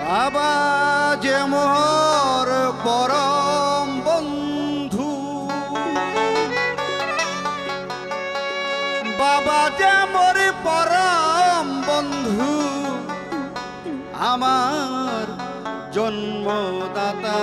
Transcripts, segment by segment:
বাবা যে মোর পরম বন্ধু। বাবা যে বন্ধু আমার জন্মদাতা।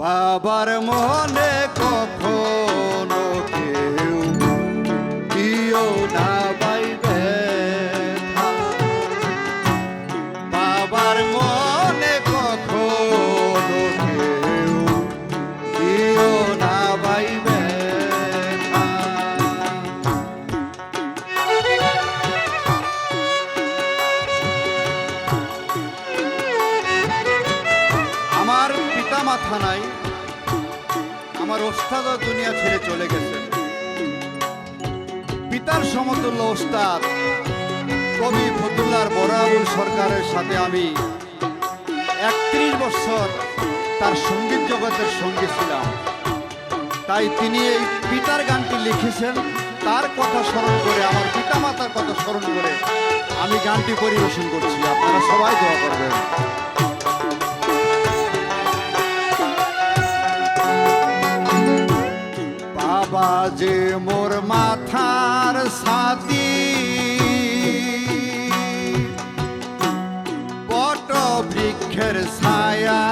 বাবার মনে কখনো মাথা নাই, আমার ওস্তাদ দুনিয়া ছেড়ে চলে গেছেন পিতার সমতুল্য ওস্তাদ, কবি ফতুল্লার বরাবুল সরকারের সাথে আমি একত্রিশ বছর তার সংগীত জগতের সঙ্গে ছিলাম। তাই তিনি এই পিতার গানটি লিখেছেন, তার কথা স্মরণ করে, আমার পিতা মাতার কথা স্মরণ করে আমি গানটি পরিবেশন করছি। আপনারা সবাই দোয়া করবেন। যে মোর মাথার সাথী বট বৃক্ষের ছায়া।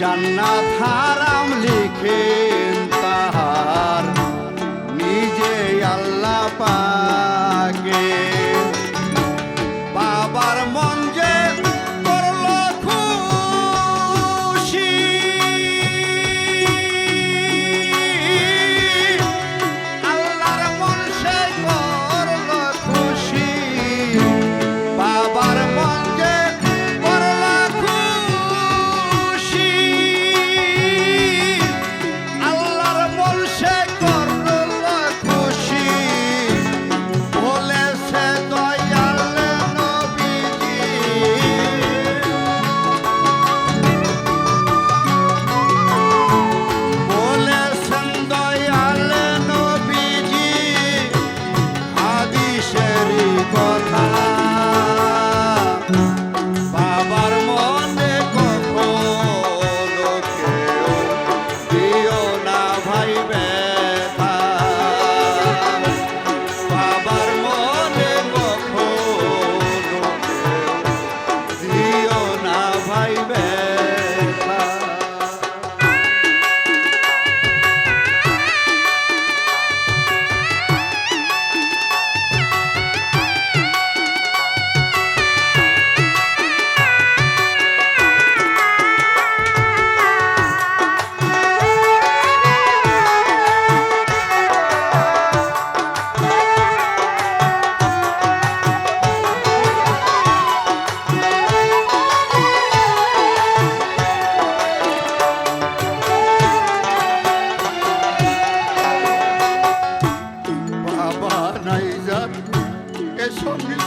জান্নাত হারাম লিখেন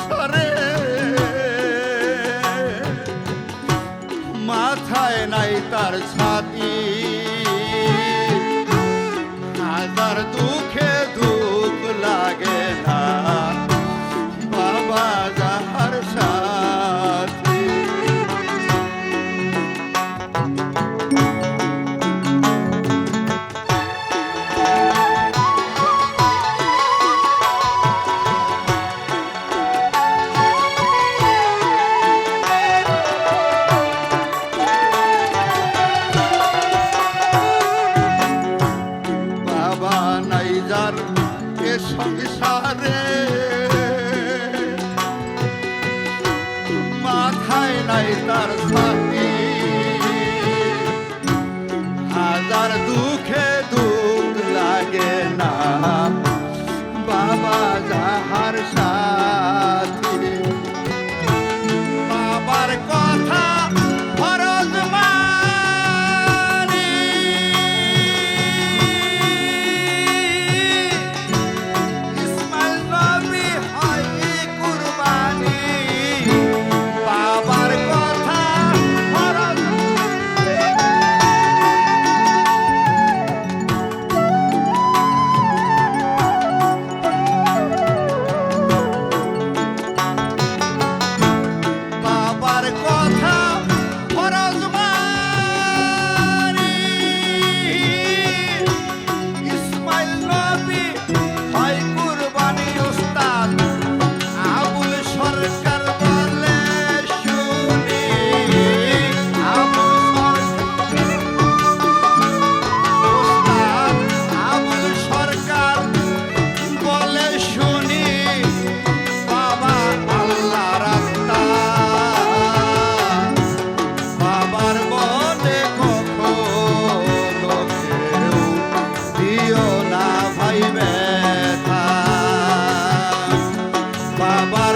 সংসারে মাথায় নাই তার ছাতি সংসারে মাথায় নাই তার সাথী হাজার দুঃখে দুঃখ লাগে না। বাবা যাহার সাথী Baba